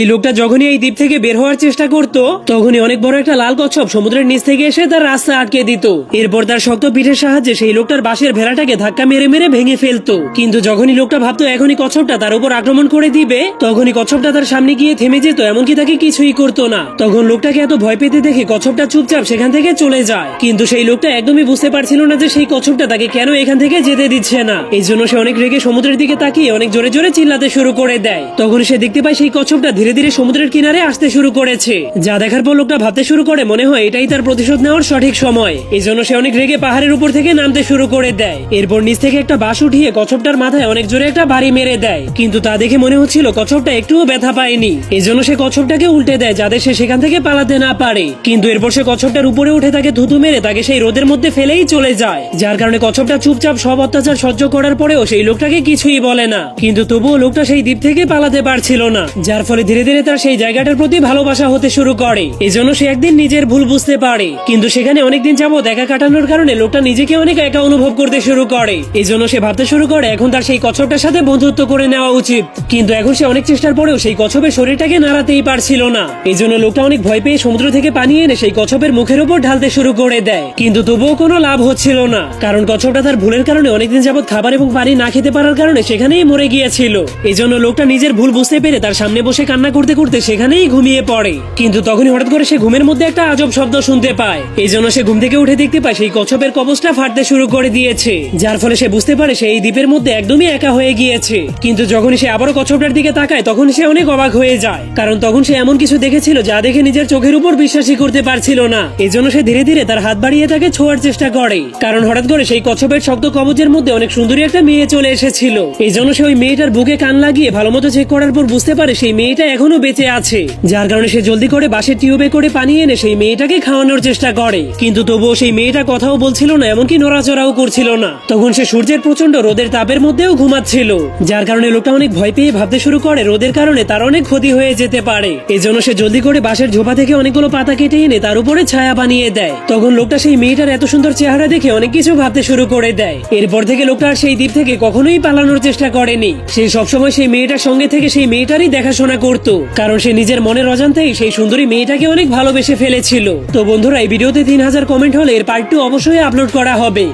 এই লোকটা যখনই এই দ্বীপ থেকে বের হওয়ার চেষ্টা করত, তখনই অনেক বড় একটা লাল কচ্ছপ সমুদ্রের নিচ থেকে এসে তার রাস্তা আটকে দিত। এরপর তার শক্ত পিঠের সাহায্যে সেই লোকটার বাঁশের ভেড়াটাকে ধাক্কা মেরে মেরে ভেঙে ফেলতো। কিন্তু যখনই লোকটা ভাবতো এখনই কচ্ছপটা তার উপর আক্রমণ করে দিবে, তখনই কচ্ছপটা তার সামনে গিয়ে থেমে যেত, এমনকি তাকে কিছুই করতো না। তখন লোকটাকে এত ভয় পেতে দেখে কচ্ছপটা চুপচাপ সেখান থেকে চলে যায়। কিন্তু সেই লোকটা একদমই বুঝতে পারছিল না যে সেই কচ্ছপটা তাকে কেন এখান থেকে যেতে দিচ্ছে না। এই জন্য সে অনেক রেগে সমুদ্রের দিকে তাকিয়ে অনেক জোরে জোরে চিল্লাতে শুরু করে দেয়। তখন সে দেখতে পায় সেই কচ্ছপটা ধীরে ধীরে সমুদ্রের কিনারে আসতে শুরু করেছে। যা দেখার পর লোকটা ভাবতে শুরু করে, মনে হয় এটাই তার প্রতিশোধ নেওয়ার সঠিক সময়। এই জন্য সে অনেক রেগে পাহাড়ের উপর থেকে নামতে শুরু করে দেয়। এরপর নিচ থেকে একটা বাঁশ উঠিয়ে কচ্ছপটার মাথায় অনেক জোরে একটা বাড়ি মেরে দেয়। কিন্তু তা দেখে মনে হচ্ছিল কচ্ছপটা একটুও ব্যথা পায়নি। এই জন্য সে কচ্ছপটাকে উল্টে দেয় যাতে সে সেখান থেকে পালাতে না পারে। কিন্তু এরপর সে কচ্ছপটার উপরে উঠে তাকে থুতু মেরে তাকে সেই রোদের মধ্যে ফেলেই চলে যায়। যার কারণে কচ্ছপটা চুপচাপ সব অত্যাচার সহ্য করার পরেও সেই লোকটাকে কিছুই বলে না। কিন্তু তবুও লোকটা সেই দ্বীপ থেকে পালাতে পারছিল না, যার ফলে ধীরে ধীরে তার সেই জায়গাটার প্রতি ভালোবাসা হতে শুরু করে। এজন্য সে একদিন নিজের ভুল বুঝতে পারে। কিন্তু সেখানে অনেকদিন যাবত একা কাটানোর কারণে লোকটা নিজেকে অনেক একা অনুভব করতে শুরু করে। এই জন্য সে ভাবতে শুরু করে, এখন তার সেই কচ্ছপটার সাথে বন্ধুত্ব করে নেওয়া উচিত। কিন্তু এখন সে অনেক চেষ্টার পরেও সেই কচ্ছপের শরীরটাকে নাড়াতেই পারছিল না। এই জন্য লোকটা অনেক ভয় পেয়ে সমুদ্র থেকে পানি এনে সেই কচ্ছপের মুখের উপর ঢালতে শুরু করে দেয়। কিন্তু তবুও কোনো লাভ হচ্ছিল না, কারণ কচ্ছপটা তার ভুলের কারণে অনেকদিন যাবত খাবার এবং পানি না খেতে পারার কারণে সেখানেই মরে গিয়েছিল। এই জন্য লোকটা নিজের ভুল বুঝতে পেরে তার সামনে বসে কান্না করতে করতে সেখানেই ঘুমিয়ে পড়ে। কিন্তু তখনই হঠাৎ করে সে ঘুমের মধ্যে একটা আজব শব্দ শুনতে পায়। এই জন্য সে ঘুম থেকে উঠে দেখতে পায় সেই কচ্ছপের কবচটা ফাটতে শুরু করে দিয়েছে। যার ফলে সে বুঝতে পারে সে এই দ্বীপের মধ্যে একদমই একা হয়ে গিয়েছে। কিন্তু যখন সে আবারও কচ্ছপটার দিকে তাকায়, তখন সে অনেক অবাক হয়ে যায়। কারণ তখন সে এমন কিছু দেখেছিল যা দেখে নিজের চোখের উপর বিশ্বাসই করতে পারছিল না। এই জন্য সে ধীরে ধীরে তার হাত বাড়িয়ে তাকে ছোঁয়ার চেষ্টা করে। কারণ হঠাৎ করে সেই কচ্ছপের শক্ত কবচের মধ্যে অনেক সুন্দরী একটা মেয়ে চলে এসেছিল। এই জন্য সে ওই মেয়েটার বুকে কান লাগিয়ে ভালো মতো চেক করার পর বুঝতে পারে সেই মেয়েটা এখনও বেঁচে আছে। যার কারণে সে জলদি করে বাসের টিউবে করে পানি এনে সেই মেয়েটাকে খাওয়ানোর চেষ্টা করে। কিন্তু তবুও সেই মেয়েটা কথাও বলছিল না, এমনকি নড়াচড়াও করছিল না। তখন সে সূর্যের প্রচণ্ড রোদের তাপের মধ্যেও ঘুমাচ্ছিল। যার কারণে লোকটা অনেক ভয় পেয়ে ভাবতে শুরু করে, রোদের কারণে তার অনেক ক্ষতি হয়ে যেতে পারে। এজন্য সে জলদি করে বাসের ঝোপা থেকে অনেকগুলো পাতা কেটে এনে তার উপরে ছায়া বানিয়ে দেয়। তখন লোকটা সেই মেয়েটার এত সুন্দর চেহারা দেখে অনেক কিছু ভাবতে শুরু করে দেয়। এরপর থেকে লোকটা সেই দ্বীপ থেকে কখনোই পালানোর চেষ্টা করেনি। সে সবসময় সেই মেয়েটার সঙ্গে থেকে সেই মেয়েটারই দেখাশোনা করত কারণ সে নিজের মনের অজান্তেই সেই সুন্দরী মেয়েটাকে অনেক ভালোবেসে ফেলেছিল। তো বন্ধুরা, এই ভিডিওতে তিন হাজার কমেন্ট হলে এর পার্ট টু অবশ্যই আপলোড করা হবে।